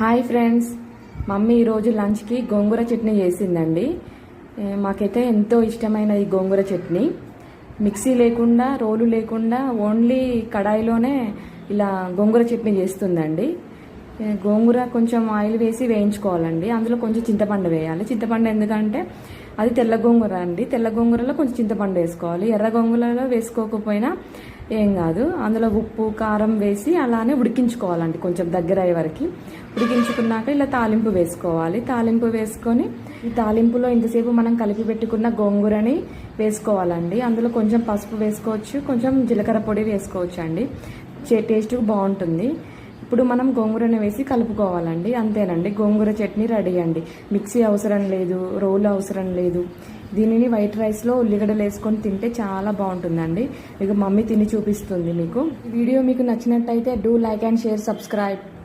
Hi friends. Mummy ఈరోజు లంచ్కి గోంగూర చట్నీ చేసిందండి. మాకైతే ఎంతో ఇష్టమైన ఈ గోంగూర చట్నీ. మిక్సీ లేకుండా రోలు లేకుండా ఓన్లీ కడాయిలోనే ఇలా గోంగూర చట్నీ చేస్తుందండి. గోంగూర కొంచెం ఆయిల్ వేసి వేయించుకోవాలండి. అందులో కొంచెం చింతపండు వేయాలి. చింతపండు ఎందుకంటే అది తెల్ల గోంగూర అండి. తెల్ల గోంగూరలో కొంచెం చింతపండు వేసుకోవాలి. ఎర్ర గోంగూరలో వేసుకోకపోయినా ఏం కాదు. అందులో ఉప్పు కారం వేసి అలానే ఉడికించుకోవాలండి కొంచెం దగ్గర అయ్యే వరకు. ఉడికించుకున్నాక ఇలా తాలింపు వేసుకోవాలి. తాలింపు వేసుకొని ఈ తాలింపులో ఇంతసేపు మనం కలిపి పెట్టుకున్న గోంగూరని వేసుకోవాలండి. అందులో కొంచెం పసుపు వేసుకోవచ్చు. కొంచెం జీలకర్ర పొడి వేసుకోవచ్చు అండి టేస్ట్ బాగుంటుంది. ఇప్పుడు మనం గోంగూరను వేసి కలుపుకోవాలండి. అంతేనండి. గోంగూర చట్నీ రెడీ అండి. మిక్సీ అవసరం లేదు రోలు అవసరం లేదు. దీనిని వైట్ రైస్లో ఉల్లిగడ్డలు వేసుకొని తింటే చాలా బాగుంటుందండి. ఇక మమ్మీ తిని చూపిస్తుంది మీకు. వీడియో మీకు నచ్చినట్టయితే do like and share subscribe.